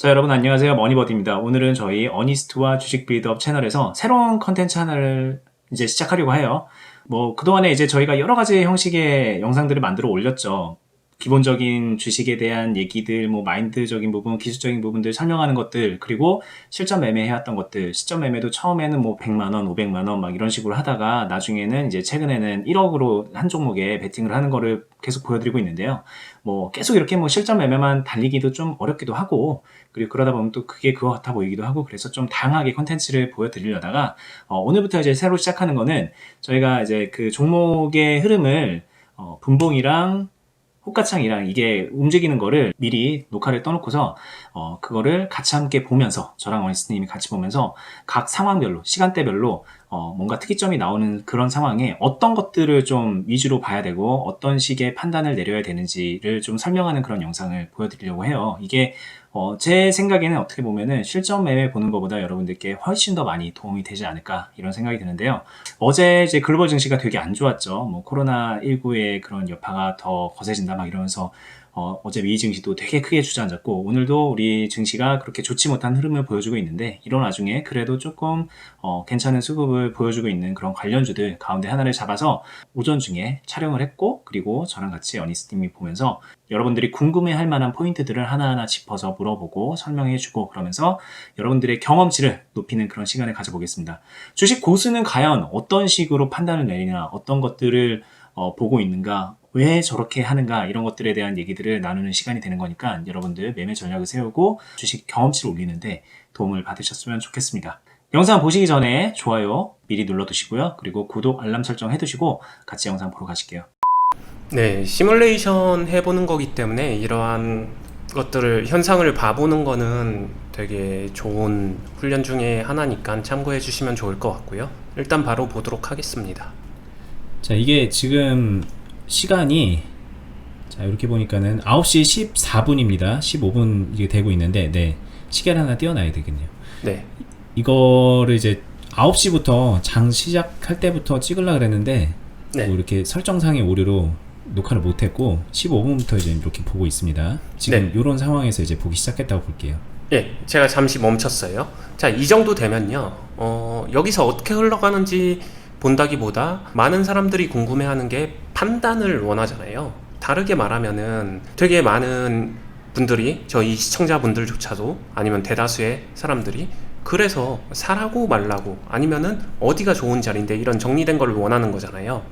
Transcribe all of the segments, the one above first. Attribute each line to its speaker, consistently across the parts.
Speaker 1: 자, 여러분 안녕하세요. 머니버디입니다. 오늘은 저희 어니스트와 주식 빌드업 채널에서 새로운 컨텐츠 하나를 이제 시작하려고 해요. 뭐, 그동안에 이제 저희가 여러 가지 형식의 영상들을 만들어 올렸죠. 기본적인 주식에 대한 얘기들, 뭐, 마인드적인 부분, 기술적인 부분들 설명하는 것들, 그리고 실전 매매 해왔던 것들, 시점 매매도 처음에는 뭐, 100만 원, 500만 원 막 이런 식으로 하다가 나중에는 이제 최근에는 1억으로 한 종목에 베팅을 하는 거를 계속 보여드리고 있는데요. 뭐, 계속 이렇게 뭐, 실전 매매만 달리기도 좀 어렵기도 하고, 그리고 그러다 보면 또 그게 그거 같아 보이기도 하고 그래서 좀 다양하게 컨텐츠를 보여드리려다가 어, 오늘부터 이제 새로 시작하는 거는 저희가 이제 그 종목의 흐름을 어, 분봉이랑 호가창이랑 이게 움직이는 거를 미리 녹화를 떠놓고서 어, 그거를 같이 함께 보면서 저랑 원스님이 같이 보면서 각 상황별로 시간대별로 어, 뭔가 특이점이 나오는 그런 상황에 어떤 것들을 좀 위주로 봐야 되고 어떤 식의 판단을 내려야 되는지를 좀 설명하는 그런 영상을 보여드리려고 해요. 이게 어, 제 생각에는 어떻게 보면은 실전 매매 보는 것보다 여러분들께 훨씬 더 많이 도움이 되지 않을까 이런 생각이 드는데요. 어제 이제 글로벌 증시가 되게 안 좋았죠. 뭐 코로나 19의 그런 여파가 더 거세진다 막 이러면서 어, 어제 미 증시도 되게 크게 주저앉았고 오늘도 우리 증시가 그렇게 좋지 못한 흐름을 보여주고 있는데 이런 와중에 그래도 조금 어, 괜찮은 수급을 보여주고 있는 그런 관련주들 가운데 하나를 잡아서 오전 중에 촬영을 했고 그리고 저랑 같이 어니스팀이 보면서 여러분들이 궁금해할 만한 포인트들을 하나하나 짚어서 물어보고 설명해주고 그러면서 여러분들의 경험치를 높이는 그런 시간을 가져보겠습니다. 주식 고수는 과연 어떤 식으로 판단을 내리나 어떤 것들을 어, 보고 있는가 왜 저렇게 하는가 이런 것들에 대한 얘기들을 나누는 시간이 되는 거니까 여러분들 매매 전략을 세우고 주식 경험치를 올리는데 도움을 받으셨으면 좋겠습니다. 영상 보시기 전에 좋아요 미리 눌러두시고요. 그리고 구독, 알람 설정 해두시고 같이 영상 보러 가실게요.
Speaker 2: 네, 시뮬레이션 해보는 거기 때문에 이러한 것들을 현상을 봐보는 거는 되게 좋은 훈련 중에 하나니까 참고해 주시면 좋을 것 같고요. 일단 바로 보도록 하겠습니다.
Speaker 3: 자, 이게 지금 시간이 자, 이렇게 보니까는 9시 14분입니다. 15분 이게 되고 있는데 네. 시계를 하나 띄워놔야 되겠네요.
Speaker 2: 네,
Speaker 3: 이거를 이제 9시부터 장 시작할 때부터 찍으려고 그랬는데
Speaker 2: 네.
Speaker 3: 뭐 이렇게 설정상의 오류로 녹화를 못 했고 15분부터 이제 이렇게 보고 있습니다. 지금
Speaker 2: 네.
Speaker 3: 이런 상황에서 이제 보기 시작했다고 볼게요.
Speaker 2: 예, 제가 잠시 멈췄어요. 자, 이 정도 되면요. 어, 여기서 어떻게 흘러가는지 본다기보다 많은 사람들이 궁금해하는 게 판단을 원하잖아요. 다르게 말하면은 되게 많은 분들이 저희 시청자분들조차도 아니면 대다수의 사람들이 그래서 사라고 말라고 아니면은 어디가 좋은 자리인데 이런 정리된 걸 원하는 거잖아요.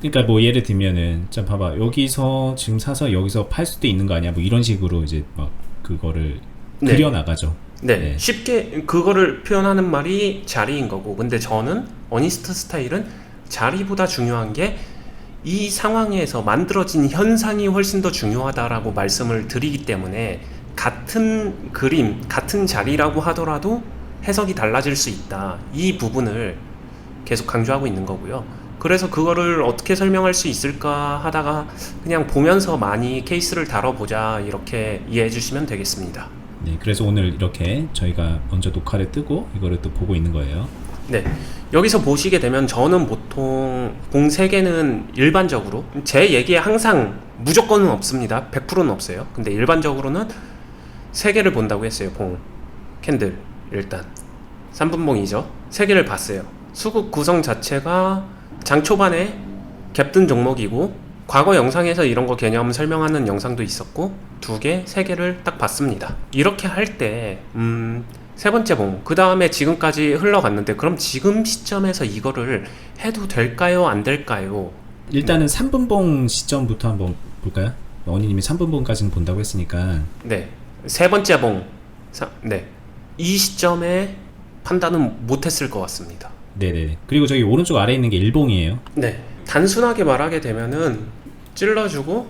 Speaker 3: 그러니까 뭐 예를 들면은 자 봐봐 여기서 지금 사서 여기서 팔 수도 있는 거 아니야 뭐 이런 식으로 이제 막 그거를
Speaker 2: 네.
Speaker 3: 그려 나가죠.
Speaker 2: 네,
Speaker 3: 네.
Speaker 2: 쉽게 그거를 표현하는 말이 자리인 거고 근데 저는 어니스트 스타일은 자리보다 중요한 게 이 상황에서 만들어진 현상이 훨씬 더 중요하다라고 말씀을 드리기 때문에 같은 그림, 같은 자리라고 하더라도 해석이 달라질 수 있다. 이 부분을 계속 강조하고 있는 거고요. 그래서 그거를 어떻게 설명할 수 있을까 하다가 그냥 보면서 많이 케이스를 다뤄보자 이렇게 이해해 주시면 되겠습니다.
Speaker 3: 네, 그래서 오늘 이렇게 저희가 먼저 녹화를 뜨고 이거를 또 보고 있는 거예요.
Speaker 2: 네. 여기서 보시게 되면 저는 보통 봉 3개는 일반적으로 제 얘기에 항상 무조건은 없습니다. 100%는 없어요. 근데 일반적으로는 3개를 본다고 했어요. 봉 캔들 일단 3분봉이죠. 3개를 봤어요. 수급 구성 자체가 장 초반에 갭든 종목이고 과거 영상에서 이런 거 개념 설명하는 영상도 있었고 두 개, 세 개를 딱 봤습니다. 이렇게 할 때, 음, 세 번째 봉, 그 다음에 지금까지 흘러갔는데, 그럼 지금 시점에서 이거를 해도 될까요? 안 될까요?
Speaker 3: 일단은 3분봉 시점부터 한번 볼까요? 원희님이 3분봉까지는 본다고 했으니까
Speaker 2: 네. 세 번째 봉, 사- 네. 이 시점에 판단은 못했을 것 같습니다.
Speaker 3: 네네. 그리고 저기 오른쪽 아래에 있는 게 일봉이에요.
Speaker 2: 네. 단순하게 말하게 되면은 찔러주고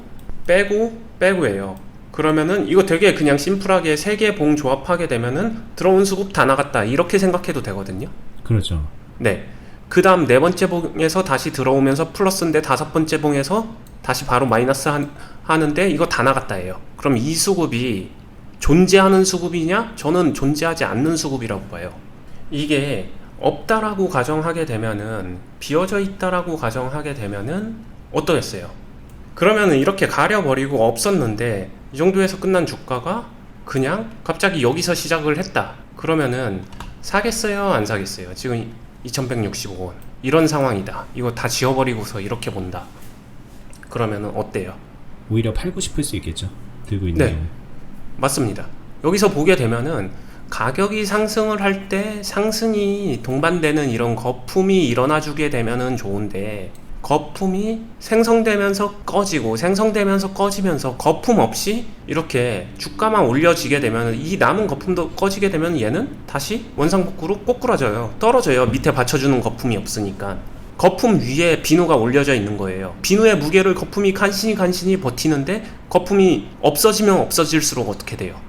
Speaker 2: 빼고 빼고예요. 그러면은 이거 되게 그냥 심플하게 세 개 봉 조합하게 되면은 들어온 수급 다 나갔다 이렇게 생각해도 되거든요.
Speaker 3: 그렇죠.
Speaker 2: 네. 그 다음 네 번째 봉에서 다시 들어오면서 플러스인데 다섯 번째 봉에서 다시 바로 마이너스 한, 하는데 이거 다 나갔다예요. 그럼 이 수급이 존재하는 수급이냐? 저는 존재하지 않는 수급이라고 봐요. 이게 없다라고 가정하게 되면은 비어져 있다라고 가정하게 되면은 어떠겠어요? 그러면은 이렇게 가려버리고 없었는데 이 정도에서 끝난 주가가 그냥 갑자기 여기서 시작을 했다. 그러면은 사겠어요? 안 사겠어요? 지금 2165원. 이런 상황이다. 이거 다 지워버리고서 이렇게 본다. 그러면은 어때요?
Speaker 1: 오히려 팔고 싶을 수 있겠죠. 들고 있는
Speaker 2: 네. 맞습니다. 여기서 보게 되면은 가격이 상승을 할 때 상승이 동반되는 이런 거품이 일어나 주게 되면은 좋은데 거품이 생성되면서 꺼지고 생성되면서 꺼지면서 거품 없이 이렇게 주가만 올려지게 되면 이 남은 거품도 꺼지게 되면 얘는 다시 원상복구로 꼬꾸라져요. 떨어져요. 밑에 받쳐주는 거품이 없으니까. 거품 위에 비누가 올려져 있는 거예요. 비누의 무게를 거품이 간신히 간신히 버티는데 거품이 없어지면 없어질수록 어떻게 돼요?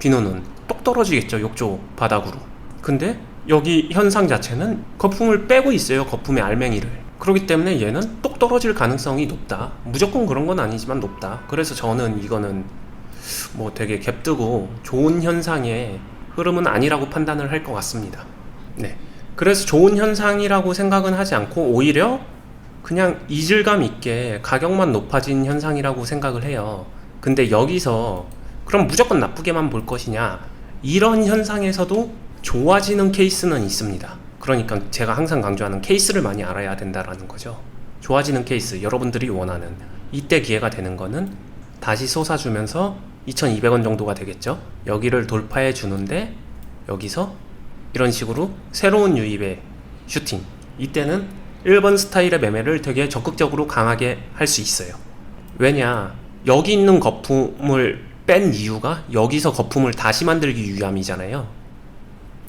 Speaker 2: 비누는 똑 떨어지겠죠. 욕조 바닥으로. 근데 여기 현상 자체는 거품을 빼고 있어요. 거품의 알맹이를. 그렇기 때문에 얘는 똑 떨어질 가능성이 높다. 무조건 그런 건 아니지만 높다. 그래서 저는 이거는 뭐 되게 갭뜨고 좋은 현상의 흐름은 아니라고 판단을 할 것 같습니다. 네. 그래서 좋은 현상이라고 생각은 하지 않고 오히려 그냥 이질감 있게 가격만 높아진 현상이라고 생각을 해요. 근데 여기서 그럼 무조건 나쁘게만 볼 것이냐? 이런 현상에서도 좋아지는 케이스는 있습니다. 그러니까 제가 항상 강조하는 케이스를 많이 알아야 된다라는 거죠. 좋아지는 케이스, 여러분들이 원하는 이때 기회가 되는 거는 다시 솟아주면서 2,200원 정도가 되겠죠. 여기를 돌파해 주는데 여기서 이런 식으로 새로운 유입의 슈팅. 이때는 1번 스타일의 매매를 되게 적극적으로 강하게 할 수 있어요. 왜냐, 여기 있는 거품을 뺀 이유가 여기서 거품을 다시 만들기 위함이잖아요.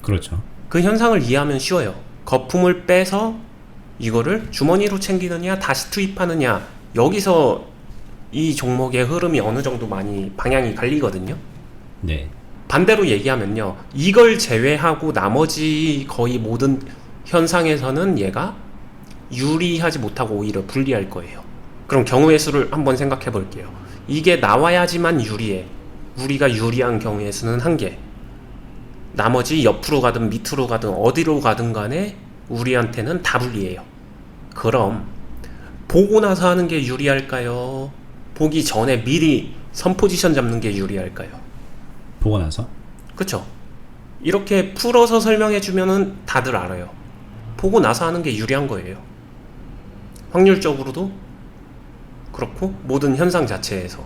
Speaker 1: 그렇죠.
Speaker 2: 그 현상을 이해하면 쉬워요. 거품을 빼서 이거를 주머니로 챙기느냐, 다시 투입하느냐, 여기서 이 종목의 흐름이 어느 정도 많이 방향이 갈리거든요.
Speaker 1: 네.
Speaker 2: 반대로 얘기하면요. 이걸 제외하고 나머지 거의 모든 현상에서는 얘가 유리하지 못하고 오히려 불리할 거예요. 그럼 경우의 수를 한번 생각해 볼게요. 이게 나와야지만 유리해. 우리가 유리한 경우의 수는 한 개. 나머지 옆으로 가든 밑으로 가든 어디로 가든 간에 우리한테는 다 불리해요. 그럼 보고 나서 하는 게 유리할까요? 보기 전에 미리 선 포지션 잡는 게 유리할까요?
Speaker 1: 보고 나서
Speaker 2: 그쵸? 이렇게 풀어서 설명해 주면은 다들 알아요. 보고 나서 하는 게 유리한 거예요. 확률적으로도 그렇고 모든 현상 자체에서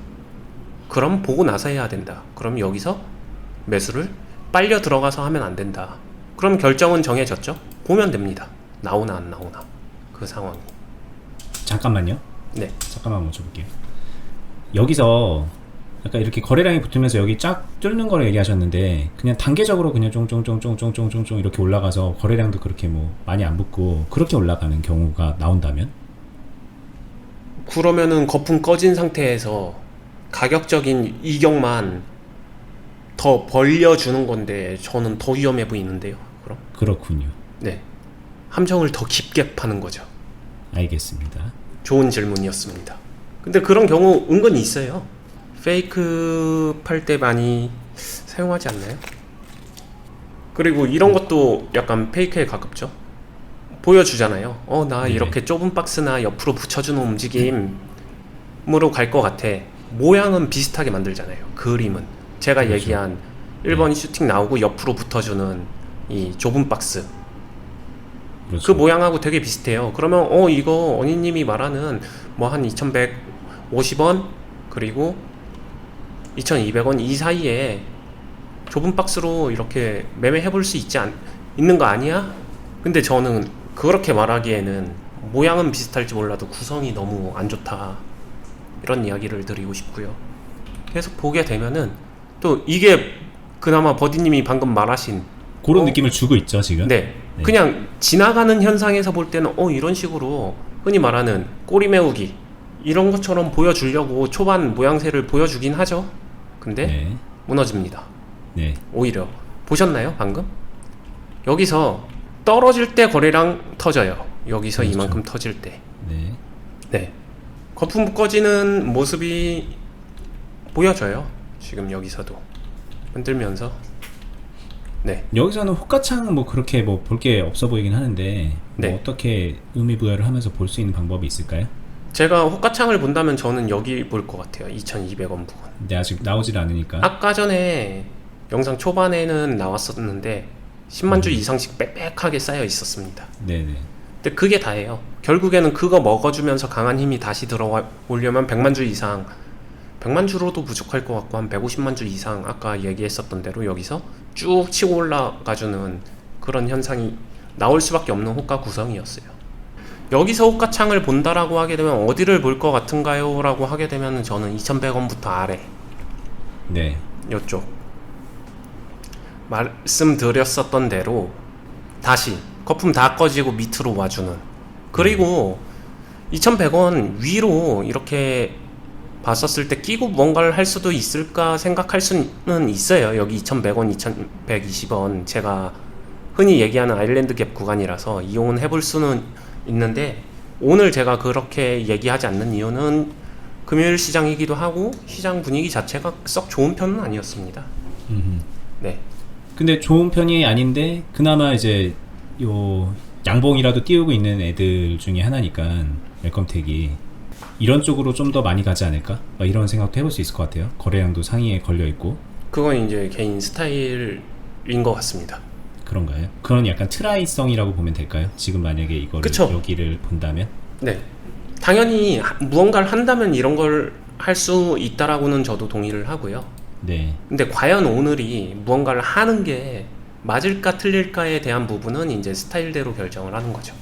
Speaker 2: 그럼 보고 나서 해야 된다. 그럼 여기서 매수를 빨려 들어가서 하면 안 된다. 그럼 결정은 정해졌죠? 보면 됩니다. 나오나 안 나오나 그 상황이.
Speaker 1: 잠깐만요.
Speaker 2: 네.
Speaker 1: 잠깐만 여쭤볼게요. 여기서 약간 이렇게 거래량이 붙으면서 여기 쫙 뚫는 거를 얘기하셨는데 그냥 단계적으로 그냥 쫑쫑쫑쫑쫑쫑쫑 이렇게 올라가서 거래량도 그렇게 뭐 많이 안 붙고 그렇게 올라가는 경우가 나온다면
Speaker 2: 그러면은 거품 꺼진 상태에서 가격적인 이격만 더 벌려주는 건데 저는 더 위험해 보이는데요. 그럼
Speaker 1: 그렇군요.
Speaker 2: 네 함정을 더 깊게 파는 거죠.
Speaker 1: 알겠습니다.
Speaker 2: 좋은 질문이었습니다. 근데 그런 경우 은근히 있어요. 페이크 팔 때 많이 사용하지 않나요? 그리고 이런 것도 약간 페이크에 가깝죠. 보여주잖아요. 어, 나
Speaker 1: 네.
Speaker 2: 이렇게 좁은 박스나 옆으로 붙여주는 움직임으로 갈 것 같아. 모양은 비슷하게 만들잖아요. 그림은. 제가
Speaker 1: 그렇죠.
Speaker 2: 얘기한 1번 슈팅 나오고 옆으로 붙어주는 이 좁은 박스.
Speaker 1: 그렇죠.
Speaker 2: 그 모양하고 되게 비슷해요. 그러면 어 이거 언니님이 말하는 뭐 한 2,150원 그리고 2,200원 이 사이에 좁은 박스로 이렇게 매매해 볼 수 있지 않, 있는 거 아니야? 근데 저는 그렇게 말하기에는 모양은 비슷할지 몰라도 구성이 너무 안 좋다. 이런 이야기를 드리고 싶고요. 계속 보게 되면은 또 이게 그나마 버디님이 방금 말하신
Speaker 1: 그런
Speaker 2: 어?
Speaker 1: 느낌을 주고 있죠 지금.
Speaker 2: 네.
Speaker 1: 네.
Speaker 2: 그냥 지나가는 현상에서 볼 때는 어 이런 식으로 흔히 말하는 꼬리 메우기 이런 것처럼 보여주려고 초반 모양새를 보여주긴 하죠. 근데
Speaker 1: 네.
Speaker 2: 무너집니다.
Speaker 1: 네.
Speaker 2: 오히려 보셨나요 방금? 여기서 떨어질 때 거래량 터져요. 여기서
Speaker 1: 그렇죠.
Speaker 2: 이만큼 터질 때.
Speaker 1: 네.
Speaker 2: 네. 거품 꺼지는 모습이 보여져요. 지금 여기서도 흔들면서. 네.
Speaker 1: 여기서는 호가창 뭐 그렇게 뭐 볼 게 없어 보이긴 하는데
Speaker 2: 네.
Speaker 1: 뭐 어떻게 의미 부여를 하면서 볼 수 있는 방법이 있을까요?
Speaker 2: 제가 호가창을 본다면 저는 여기 볼 것 같아요. 2,200원 부분.
Speaker 1: 근데 아직 나오질 않으니까.
Speaker 2: 아까 전에 영상 초반에는 나왔었는데 10만 주 이상씩 빽빽하게 쌓여 있었습니다.
Speaker 1: 네네.
Speaker 2: 근데 그게 다예요. 결국에는 그거 먹어주면서 강한 힘이 다시 들어오려면 100만 주 이상 100만 주로도 부족할 것 같고 한 150만 주 이상 아까 얘기했었던 대로 여기서 쭉 치고 올라가주는 그런 현상이 나올 수밖에 없는 호가 구성이었어요. 여기서 호가창을 본다라고 하게 되면 어디를 볼 것 같은가요? 라고 하게 되면 저는 2100원부터 아래
Speaker 1: 네.
Speaker 2: 요쪽 말씀드렸었던 대로 다시 거품 다 꺼지고 밑으로 와주는 그리고 2100원 위로 이렇게 봤었을 때 끼고 뭔가를 할 수도 있을까 생각할 수는 있어요 여기 2100원 2120원 제가 흔히 얘기하는 아일랜드 갭 구간이라서 이용은 해볼 수는 있는데 오늘 제가 그렇게 얘기하지 않는 이유는 금요일 시장이기도 하고 시장 분위기 자체가 썩 좋은 편은 아니었습니다. 네.
Speaker 1: 근데 좋은 편이 아닌데 그나마 이제 요 양봉이라도 띄우고 있는 애들 중에 하나니까 웰컴택이 이런 쪽으로 좀 더 많이 가지 않을까? 막 이런 생각도 해볼 수 있을 것 같아요. 거래량도 상위에 걸려 있고
Speaker 2: 그건 이제 개인 스타일인 것 같습니다.
Speaker 1: 그런가요? 그런 약간 트라이성이라고 보면 될까요? 지금 만약에 이거를
Speaker 2: 그쵸.
Speaker 1: 여기를 본다면
Speaker 2: 네. 당연히 하- 무언가를 한다면 이런 걸 할 수 있다라고는 저도 동의를 하고요.
Speaker 1: 네,
Speaker 2: 근데 과연 오늘이 무언가를 하는 게 맞을까 틀릴까에 대한 부분은 이제 스타일대로 결정을 하는 거죠.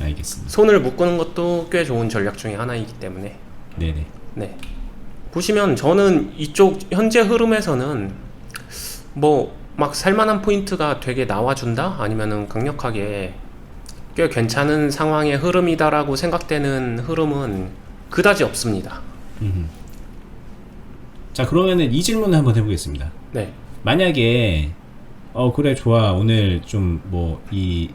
Speaker 1: 알겠습니다.
Speaker 2: 손을 묶는 것도 꽤 좋은 전략 중에 하나이기 때문에
Speaker 1: 네네.
Speaker 2: 네. 보시면 저는 이쪽 현재 흐름에서는 뭐 막 살만한 포인트가 되게 나와준다? 아니면은 강력하게 꽤 괜찮은 상황의 흐름이다라고 생각되는 흐름은 그다지 없습니다.
Speaker 1: 음흠. 자 그러면은 이 질문을 한번 해보겠습니다.
Speaker 2: 네.
Speaker 1: 만약에 어 그래 좋아 오늘 좀 뭐 이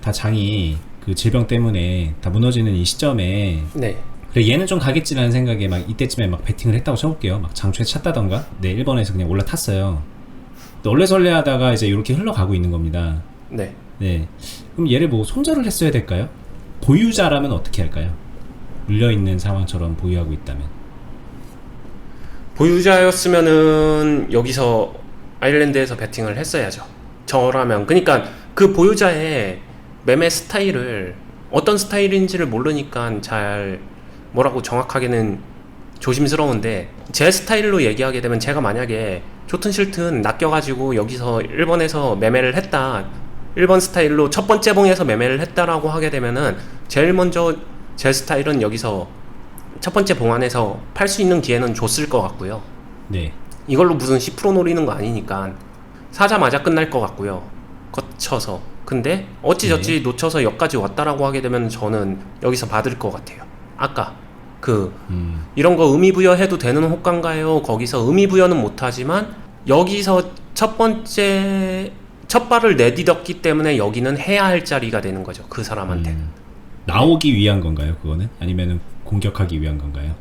Speaker 1: 다 장이 그 질병 때문에 다 무너지는 이 시점에
Speaker 2: 네.
Speaker 1: 그래 얘는 좀 가겠지라는 생각에 막 이때쯤에 막 베팅을 했다고 쳐볼게요. 막 장초에 찼다던가 네 1번에서 그냥 올라탔어요. 얼레설레 하다가 이제 이렇게 흘러가고 있는 겁니다.
Speaker 2: 네.
Speaker 1: 네. 그럼 얘를 뭐 손절을 했어야 될까요? 보유자라면 어떻게 할까요? 물려있는 상황처럼 보유하고 있다면.
Speaker 2: 보유자였으면은 여기서 아일랜드에서 베팅을 했어야죠. 저라면 그러니까 그 보유자의 매매 스타일을 어떤 스타일인지를 모르니까 잘 뭐라고 정확하게는 조심스러운데 제 스타일로 얘기하게 되면 제가 만약에 좋든 싫든 낚여가지고 여기서 1번에서 매매를 했다 1번 스타일로 첫 번째 봉에서 매매를 했다라고 하게 되면은 제일 먼저 제 스타일은 여기서 첫 번째 봉 안에서 팔 수 있는 기회는 줬을 것 같고요.
Speaker 1: 네.
Speaker 2: 이걸로 무슨 10% 노리는 거 아니니까 사자마자 끝날 것 같고요. 거쳐서. 근데 어찌저찌 놓쳐서 여기까지 왔다라고 하게 되면 저는 여기서 받을 것 같아요. 아까 그
Speaker 1: 음.
Speaker 2: 이런 거 의미 부여해도 되는 호가인가요? 거기서 의미 부여는 못하지만 여기서 첫 번째 첫 발을 내디뎠기 때문에 여기는 해야 할 자리가 되는 거죠. 그 사람한테는.
Speaker 1: 음. 나오기 위한 건가요, 그거는? 아니면은 공격하기 위한 건가요?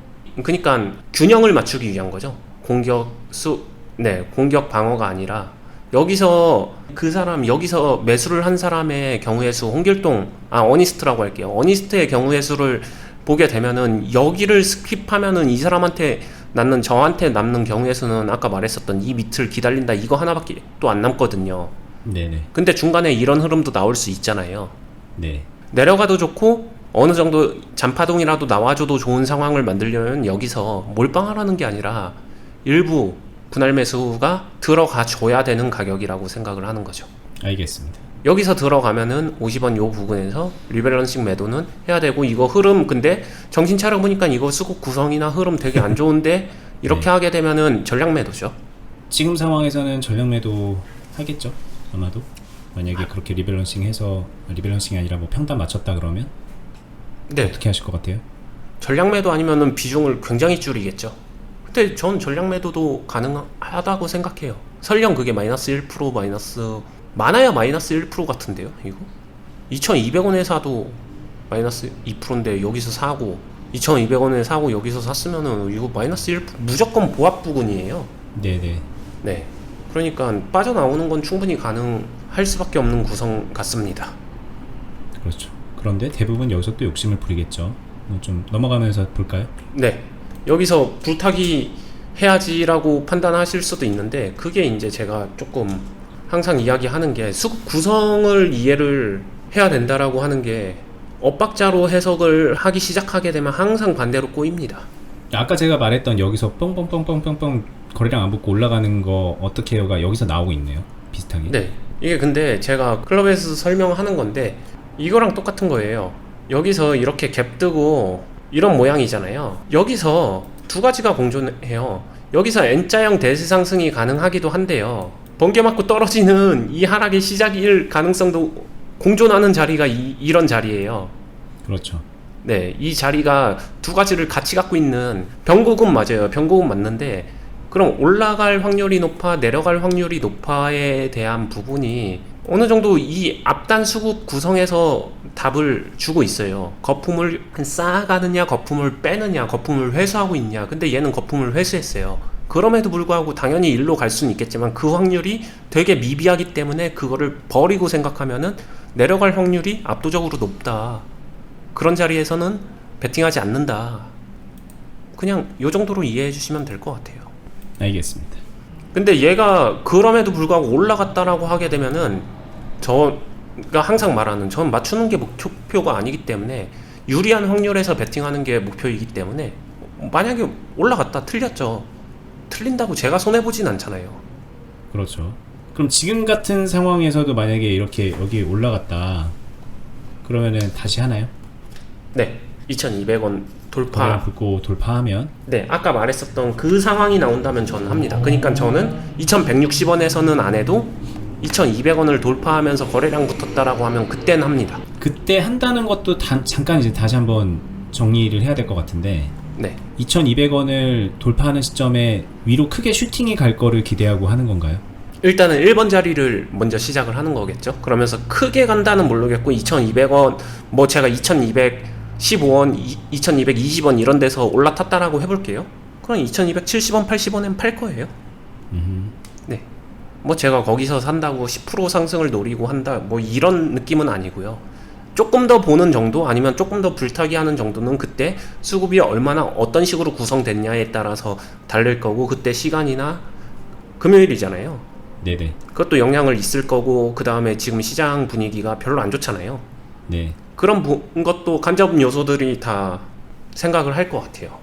Speaker 2: 그러니까 균형을 맞추기 위한 거죠. 공격 수, 네, 공격 방어가 아니라 여기서 그 사람 여기서 매수를 한 사람의 경우의 수 홍길동 아 어니스트라고 할게요. 어니스트의 경우의 수를 보게 되면은 여기를 스킵하면은 이 사람한테 남는 저한테 남는 경우의 수는 아까 말했었던 이 밑을 기다린다 이거 하나밖에 또 안 남거든요.
Speaker 1: 네네.
Speaker 2: 근데 중간에 이런 흐름도 나올 수 있잖아요.
Speaker 1: 네.
Speaker 2: 내려가도 좋고 어느 정도 잔파동이라도 나와줘도 좋은 상황을 만들려면 여기서 몰빵하라는 게 아니라 일부 분할 매수가 들어가 줘야 되는 가격이라고 생각을 하는 거죠.
Speaker 1: 알겠습니다.
Speaker 2: 여기서 들어가면은 50원 요 부분에서 리밸런싱 매도는 해야 되고 이거 흐름 근데 정신 차려 보니까 이거 수급 구성이나 흐름 되게 안 좋은데 이렇게
Speaker 1: 네.
Speaker 2: 하게 되면은 전략 매도죠.
Speaker 1: 지금 상황에서는 전력 매도 하겠죠? 아마도. 만약에 그렇게 리밸런싱 해서 리밸런싱이 아니라 뭐 평단 맞췄다 그러면
Speaker 2: 네.
Speaker 1: 어떻게 하실 것 같아요?
Speaker 2: 전략 매도 아니면은 비중을 굉장히 줄이겠죠. 근데 전 전략 매도도 가능하다고 생각해요. 설령 그게 마이너스 1% 마이너스 많아야 마이너스 1% 같은데요, 이거? 2,200원에 사도 마이너스 2%인데 여기서 사고 2,200원에 사고 여기서 샀으면은 이거 마이너스 1% 무조건 보합 부분이에요.
Speaker 1: 네 네.
Speaker 2: 네. 그러니까 빠져나오는 건 충분히 가능할 수밖에 없는 구성 같습니다.
Speaker 1: 그렇죠. 그런데 대부분 여기서 또 욕심을 부리겠죠. 뭐좀 넘어가면서 볼까요?
Speaker 2: 네. 여기서 불타기 해야지라고 판단하실 수도 있는데 그게 이제 제가 조금 항상 이야기하는 게 수급 구성을 이해를 해야 된다라고 하는 게 엇박자로 해석을 하기 시작하게 되면 항상 반대로 꼬입니다.
Speaker 1: 아까 제가 말했던 여기서 뻥뻥뻥뻥뻥뻥 거래량 안 붙고 올라가는 거 어떻게 해요가 여기서 나오고 있네요. 비슷하게.
Speaker 2: 네. 이게 근데 제가 클럽에서 설명하는 건데 이거랑 똑같은 거예요. 여기서 이렇게 갭 뜨고 이런 모양이잖아요. 여기서 두 가지가 공존해요. 여기서 N자형 대세상승이 가능하기도 한데요. 번개 맞고 떨어지는 이 하락의 시작일 가능성도 공존하는 자리가 이, 이런 자리예요.
Speaker 1: 그렇죠.
Speaker 2: 네, 이 자리가 두 가지를 같이 갖고 있는 변곡은 맞아요. 변곡은 맞는데 그럼 올라갈 확률이 높아 내려갈 확률이 높아에 대한 부분이 어느 정도 이 앞단 수급 구성에서 답을 주고 있어요. 거품을 쌓아가느냐, 거품을 빼느냐, 거품을 회수하고 있냐. 근데 얘는 거품을 회수했어요. 그럼에도 불구하고 당연히 일로 갈 수는 있겠지만 그 확률이 되게 미비하기 때문에 그거를 버리고 생각하면은 내려갈 확률이 압도적으로 높다. 그런 자리에서는 베팅하지 않는다. 그냥 요 정도로 이해해 주시면 될 것 같아요.
Speaker 1: 알겠습니다.
Speaker 2: 근데 얘가 그럼에도 불구하고 올라갔다라고 하게 되면은 저가 항상 말하는 전 맞추는 게 목표가 아니기 때문에 유리한 확률에서 베팅하는 게 목표이기 때문에 만약에 올라갔다 틀렸죠. 틀린다고 제가 손해 보진 않잖아요.
Speaker 1: 그렇죠. 그럼 지금 같은 상황에서도 만약에 이렇게 여기 올라갔다 그러면은 다시 하나요?
Speaker 2: 네, 2,200원 돌파.
Speaker 1: 붙고 돌파하면
Speaker 2: 네, 아까 말했었던 그 상황이 나온다면 저는 합니다. 그러니까 저는 2,160원에서는 안 해도 2,200원을 돌파하면서 거래량 붙었다라고 하면 그때는 합니다.
Speaker 1: 그때 한다는 것도 단, 잠깐 이제 다시 한번 정리를 해야 될 것 같은데
Speaker 2: 네.
Speaker 1: 2200원을 돌파하는 시점에 위로 크게 슈팅이 갈 거를 기대하고 하는 건가요?
Speaker 2: 일단은 1번 자리를 먼저 시작을 하는 거겠죠. 그러면서 크게 간다는 모르겠고 2,200원 뭐 제가 2,215원, 2,220원 이런 데서 올라탔다라고 해볼게요. 그럼 2,270원, 80원엔 팔 거예요. 네. 뭐 제가 거기서 산다고 10% 상승을 노리고 한다 뭐 이런 느낌은 아니고요. 조금 더 보는 정도 아니면 조금 더 불타기 하는 정도는 그때 수급이 얼마나 어떤 식으로 구성됐냐에 따라서 달릴 거고 그때 시간이나 금요일이잖아요.
Speaker 1: 네네.
Speaker 2: 그것도 영향을 있을 거고 그 다음에 지금 시장 분위기가 별로 안 좋잖아요.
Speaker 1: 네.
Speaker 2: 그런 부- 것도 간접 요소들이 다 생각을 할 것 같아요.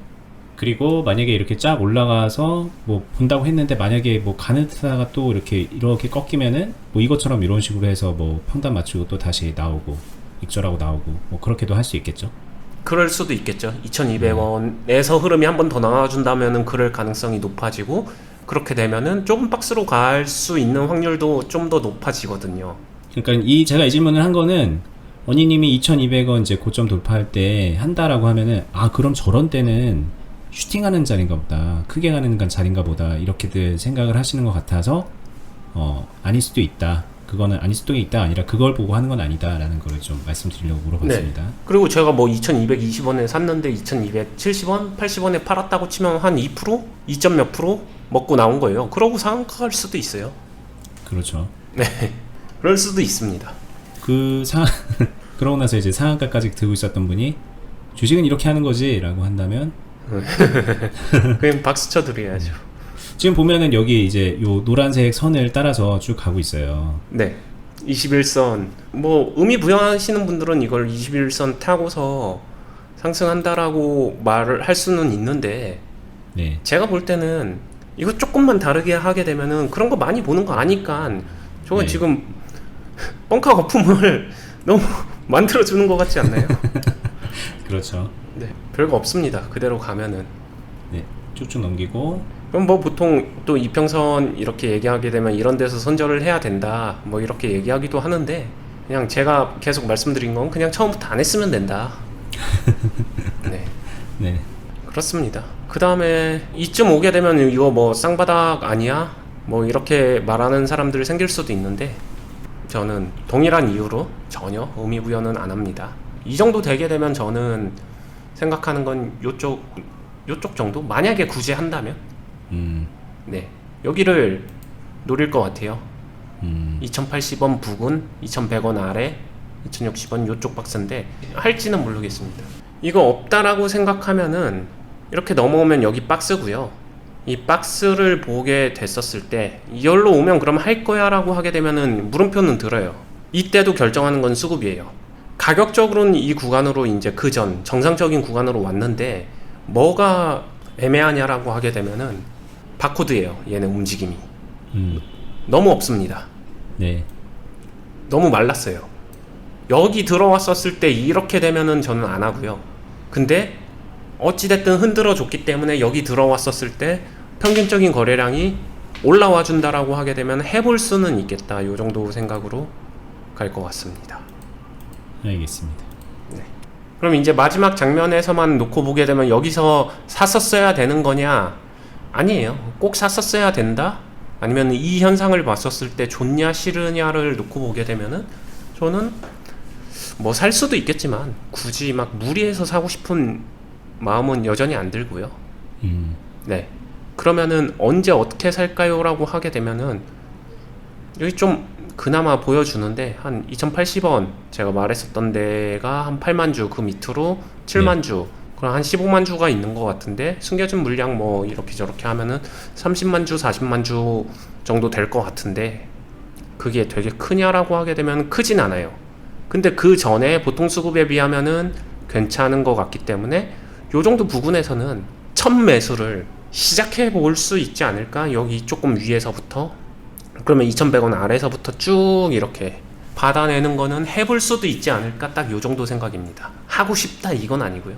Speaker 1: 그리고 만약에 이렇게 쫙 올라가서 뭐 본다고 했는데 만약에 뭐 가느다가 또 이렇게 이렇게 꺾이면은 뭐 이것처럼 이런 식으로 해서 뭐 평단 맞추고 또 다시 나오고 익절하고 나오고 뭐 그렇게도 할 수 있겠죠.
Speaker 2: 그럴 수도 있겠죠. 2,200원에서 흐름이 한 번 더 나와준다면은 그럴 가능성이 높아지고 그렇게 되면은 조금 박스로 갈 수 있는 확률도 좀 더 높아지거든요.
Speaker 1: 그러니까 이 제가 이 질문을 한 거는 언니님이 2,200원 이제 고점 돌파할 때 한다라고 하면은 아 그럼 저런 때는 슈팅하는 자리인가 보다 크게 가는 건 자리인가 보다 이렇게들 생각을 하시는 것 같아서 어 아닐 수도 있다 그거는 아닐 수도 있다 아니라 그걸 보고 하는 건 아니다라는 거를 좀 말씀드리려고 물어봤습니다.
Speaker 2: 그리고 제가 뭐 2,220원에 샀는데 2,270원, 80원에 팔았다고 치면 한 2%? 2점 몇 프로 먹고 나온 거예요. 그러고 상한가갈 수도 있어요.
Speaker 1: 그렇죠.
Speaker 2: 네. 그럴 수도 있습니다.
Speaker 1: 그 상, 그러고 나서 이제 상한가까지 들고 있었던 분이 주식은 이렇게 하는 거지라고 한다면
Speaker 2: 그냥 박수 쳐드려야죠.
Speaker 1: 지금 보면은 여기 이제 요 노란색 선을 따라서 쭉 가고 있어요.
Speaker 2: 네. 21선. 뭐, 의미 부여하시는 분들은 이걸 21선 타고서 상승한다라고 말을 할 수는 있는데,
Speaker 1: 네.
Speaker 2: 제가 볼 때는 이거 조금만 다르게 하게 되면은 그런 거 많이 보는 거 아니까, 저건
Speaker 1: 네.
Speaker 2: 지금 뻥카 거품을 너무 만들어주는 것 같지 않나요?
Speaker 1: 그렇죠.
Speaker 2: 네. 별거 없습니다. 그대로 가면은.
Speaker 1: 네. 쭉쭉 넘기고
Speaker 2: 그럼 뭐 보통 또 이평선 이렇게 얘기하게 되면 이런 데서 선절을 해야 된다 뭐 이렇게 얘기하기도 하는데 그냥 제가 계속 말씀드린 건 그냥 처음부터 안 했으면 된다 네
Speaker 1: 네.
Speaker 2: 그렇습니다 그 다음에 이쯤 오게 되면 이거 뭐 쌍바닥 아니야 뭐 이렇게 말하는 사람들 생길 수도 있는데 저는 동일한 이유로 전혀 의미 부여는 안 합니다. 이 정도 되게 되면 저는 생각하는 건 요쪽 요쪽 정도? 만약에 굳이 한다면?
Speaker 1: 음.
Speaker 2: 네. 여기를 노릴 것 같아요.
Speaker 1: 음.
Speaker 2: 2080원 부근 2100원 아래 2060원 요쪽 박스인데 할지는 모르겠습니다. 이거 없다라고 생각하면은 이렇게 넘어오면 여기 박스고요 이 박스를 보게 됐었을 때 이열로 오면 그럼 할 거야 라고 하게 되면은 물음표는 들어요. 이때도 결정하는 건 수급이에요. 가격적으로는 이 구간으로 이제 그 전 정상적인 구간으로 왔는데 뭐가 애매하냐라고 하게 되면은 바코드예요. 얘는 움직임이
Speaker 1: 음,
Speaker 2: 너무 없습니다.
Speaker 1: 네.
Speaker 2: 너무 말랐어요. 여기 들어왔었을 때 이렇게 되면은 저는 안 하고요. 근데 어찌됐든 흔들어 줬기 때문에 여기 들어왔었을 때 평균적인 거래량이 올라와 준다라고 하게 되면 해볼 수는 있겠다. 요 정도 생각으로 갈 것 같습니다.
Speaker 1: 알겠습니다.
Speaker 2: 그럼 이제 마지막 장면에서만 놓고 보게 되면 여기서 샀었어야 되는 거냐? 아니에요. 꼭 샀었어야 된다? 아니면 이 현상을 봤었을 때 좋냐 싫으냐를 놓고 보게 되면은 저는 뭐 살 수도 있겠지만 굳이 막 무리해서 사고 싶은 마음은 여전히 안 들고요.
Speaker 1: 음,
Speaker 2: 네. 그러면은 언제 어떻게 살까요라고 하게 되면은 여기 좀 그나마 보여주는데 한 2080원 제가 말했었던 데가 한 8만 주 그 밑으로 7만 주 그럼 한 15만 주가 있는 것 같은데 숨겨진 물량 뭐 이렇게 저렇게 하면은 30만 주 40만 주 정도 될 것 같은데 그게 되게 크냐라고 하게 되면 크진 않아요 근데 그 전에 보통 수급에 비하면은 괜찮은 것 같기 때문에 요 정도 부근에서는 첫 매수를 시작해 볼 수 있지 않을까? 여기 조금 위에서부터 그러면 2,100원 아래서부터 쭉 이렇게 받아내는 거는 해볼 수도 있지 않을까? 딱 요 정도 생각입니다. 하고 싶다 이건 아니고요.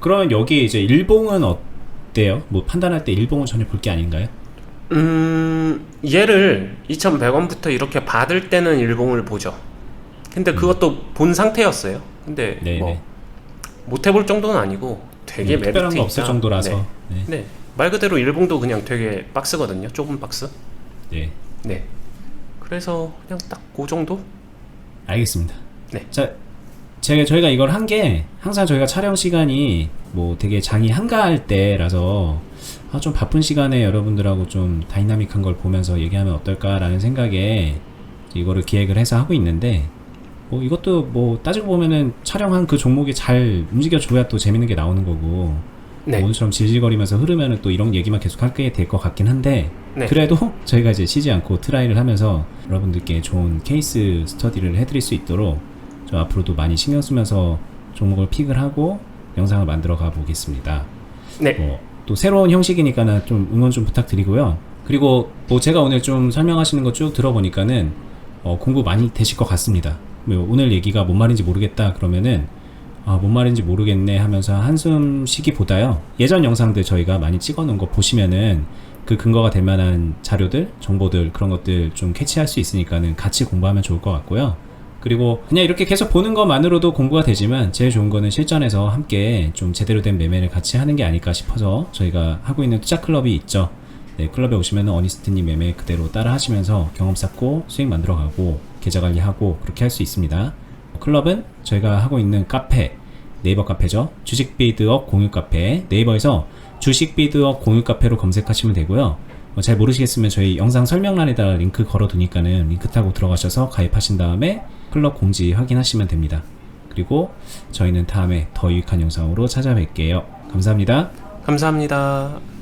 Speaker 1: 그러면 여기 이제 일봉은 어때요? 뭐 판단할 때 일봉은 전혀 볼 게 아닌가요?
Speaker 2: 음, 얘를 2,100원부터 이렇게 받을 때는 일봉을 보죠. 근데 그것도 본 상태였어요. 근데
Speaker 1: 네,
Speaker 2: 뭐
Speaker 1: 네.
Speaker 2: 못 해볼 정도는 아니고 되게
Speaker 1: 음, 특별한
Speaker 2: 메리트
Speaker 1: 거 없을
Speaker 2: 있다.
Speaker 1: 정도라서.
Speaker 2: 네.
Speaker 1: 네.
Speaker 2: 네. 말 그대로 일봉도 그냥 되게 박스거든요. 좁은 박스.
Speaker 1: 네.
Speaker 2: 네. 그래서 그냥 딱 그 정도?
Speaker 1: 알겠습니다.
Speaker 2: 네.
Speaker 1: 자, 제가 저희가 이걸 한 게 항상 저희가 촬영 시간이 뭐 되게 장이 한가할 때라서 아, 좀 바쁜 시간에 여러분들하고 좀 다이나믹한 걸 보면서 얘기하면 어떨까라는 생각에 이거를 기획을 해서 하고 있는데 뭐 이것도 뭐 따지고 보면은 촬영한 그 종목이 잘 움직여줘야 또 재밌는 게 나오는 거고
Speaker 2: 네.
Speaker 1: 오늘처럼 질질거리면서 흐르면은 또 이런 얘기만 계속 하게 될 것 같긴 한데
Speaker 2: 네.
Speaker 1: 그래도 저희가 이제 쉬지 않고 트라이를 하면서 여러분들께 좋은 케이스 스터디를 해드릴 수 있도록 좀 앞으로도 많이 신경 쓰면서 종목을 픽을 하고 영상을 만들어 가 보겠습니다.
Speaker 2: 네.
Speaker 1: 뭐 또 새로운 형식이니까는 좀 응원 좀 부탁드리고요. 그리고 뭐 제가 오늘 좀 설명하시는 거 쭉 들어보니까는 어, 공부 많이 되실 것 같습니다. 뭐 오늘 얘기가 뭔 말인지 모르겠다 그러면은 아, 뭔 말인지 모르겠네 하면서 한숨 쉬기보다요. 예전 영상들 저희가 많이 찍어 놓은 거 보시면은 그 근거가 될 만한 자료들, 정보들 그런 것들 좀 캐치할 수 있으니까는 같이 공부하면 좋을 것 같고요. 그리고 그냥 이렇게 계속 보는 것만으로도 공부가 되지만 제일 좋은 거는 실전에서 함께 좀 제대로 된 매매를 같이 하는 게 아닐까 싶어서 저희가 하고 있는 투자 클럽이 있죠. 네, 클럽에 오시면 어니스트님 매매 그대로 따라 하시면서 경험 쌓고 수익 만들어 가고 계좌 관리하고 그렇게 할 수 있습니다. 클럽은 저희가 하고 있는 카페 네이버 카페죠. 주식 비드업 공유 카페 네이버에서 주식 비드업 공유 카페로 검색하시면 되고요. 뭐잘 모르시겠으면 저희 영상 설명란에다가 링크 걸어두니까는 링크 타고 들어가셔서 가입하신 다음에 클럽 공지 확인하시면 됩니다. 그리고 저희는 다음에 더 유익한 영상으로 찾아뵐게요. 감사합니다.
Speaker 2: 감사합니다.